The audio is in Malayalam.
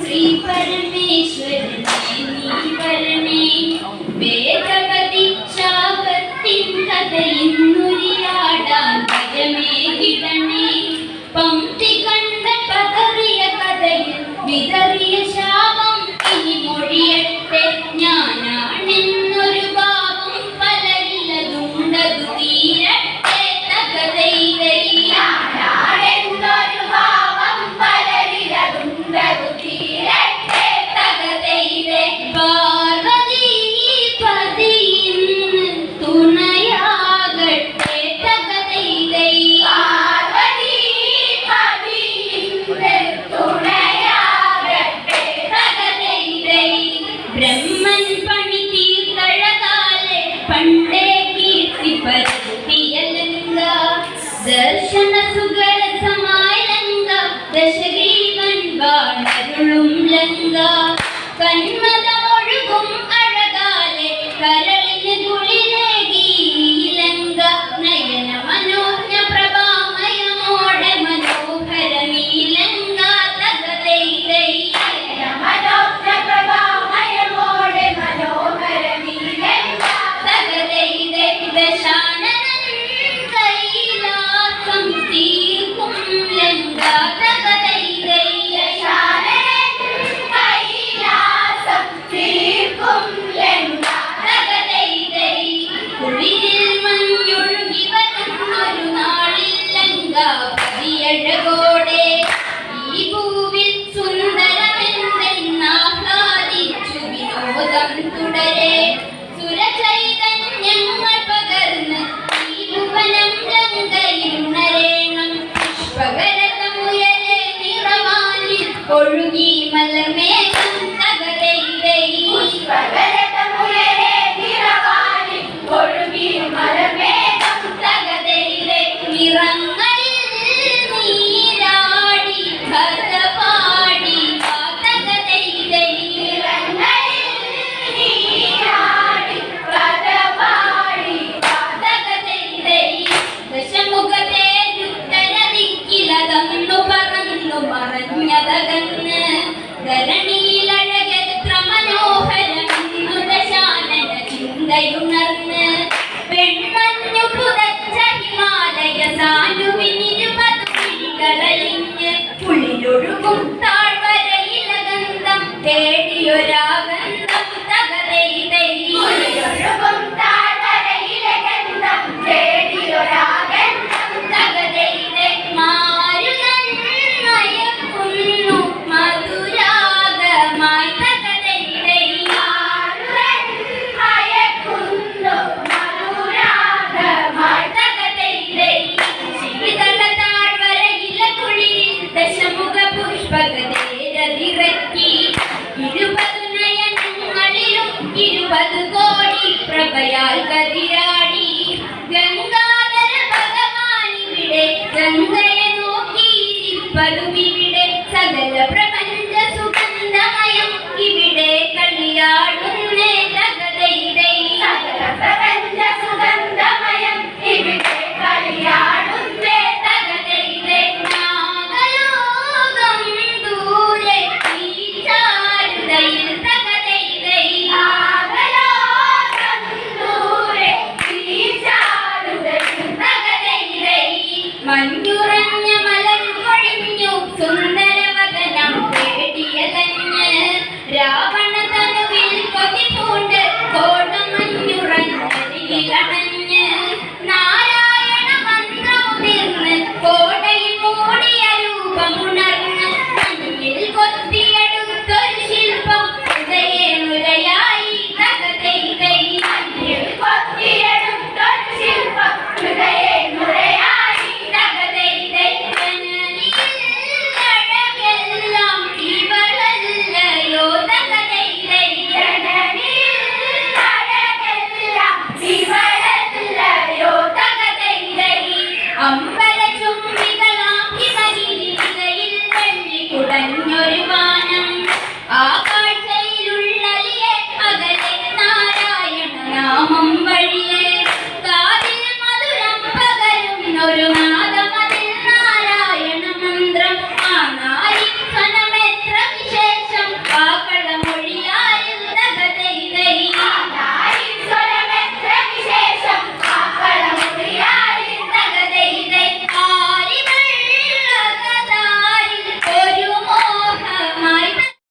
ശ്രീ പരമേശ്വരനെ നീ വരണേ. വേദവതി ശാപത്തിൻ കഥയിൽ ദർശന സുഗര സമായ ലങ്ക ദശഗ്രീവൻ വാണരുളും ലങ്ക. കന്മ അത്ഭുതം തുടരെ. സുരചൈതന്യങ്ങൾ പകർന്ന് ഈ ഭുവനം രംഗയിരുണരേണം പുഷ്പകരതമുയരെ നിറമാനിൽ ഒഴുകി മലർമേഘം തകരയിരയിൽ പുഷ്പകര 你又不在 കൃപയാൽ കതിരാടി ഗംഗാധര ഭഗവാൻ ഇവിടെ ഗംഗയെ നോക്കിയിരിപ്പതുമിവിടെ